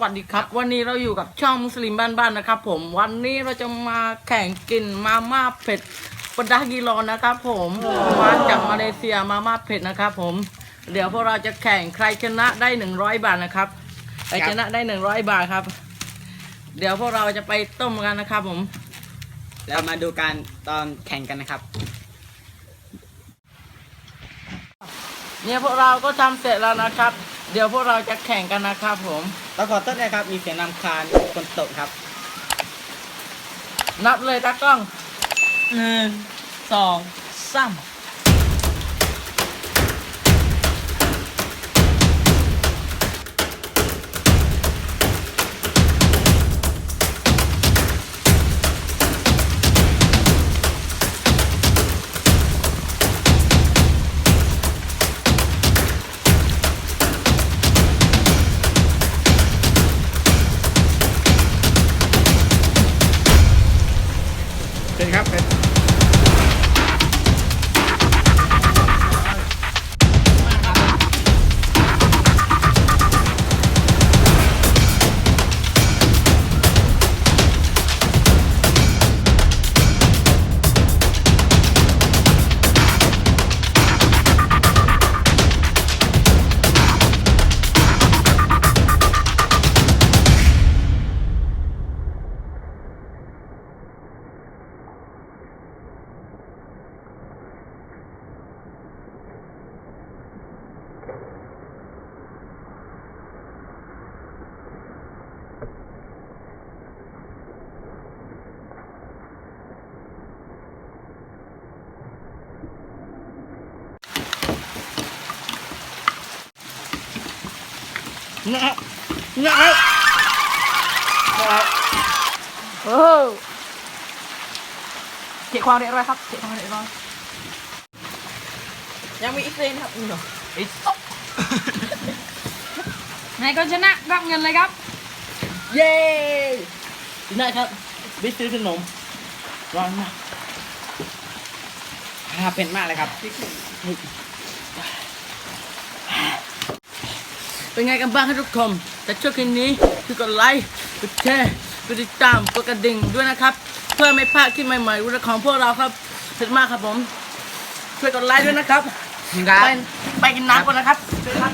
วัสดีครับ วันนี้เราอยู่กับช่องมุสลิมบ้านๆนะครับ ผมวันนี้เราจะมาแข่งกินมาม่าเผ็ดปดากิโลนะครับ ผมมาจากมาเลเซียมาม่าเผ็ดนะครับ ผม เดี๋ยวพวกเราจะแข่งใครชนะได้หนึ่งร้อยบาทนะครับใครชนะได้หนึ่งร้อยบาทครับ เดี๋ยวพวกเราจะไปต้มกันนะครับ ผมแล้วมาดูการตอนแข่งกันนะครับ เนี่ยพวกเราก็ทำเสร็จแล้วนะครับ เดี๋ยวพวกเราจะแข่งกันนะครับผมต้องขอโทษนะครับ มีเสียงนำคาญคนตกครับ นับเลยตากล้องหนึ่งสองสาม เชิญครับนะครับนะครับนะครับโอ้เขียความเรียบร้อยครับเขียความเรียบร้อยยังมีอีกเลนครับนี่เหรออีกสองไหนก็ชนะรับเงินเลยครับ เย้ดีนะครับบิ๊กซื้อขนมร้อนมากถ้าเป็นมากเลยครับ เป็นไงกันบ้างครับทุกคนแต่ช่วยคลิปนี้คือกดไลค์กดแชร์กดติดตามกดกระดิ่งด้วยนะครับ เพื่อไม่พลาดคลิปใหม่ๆของพวกเราครับขอบคุณมากครับผมช่วยกดไลค์ด้วยนะครับครับไปไปกินน้ำก่อนนะครับเชิญครับ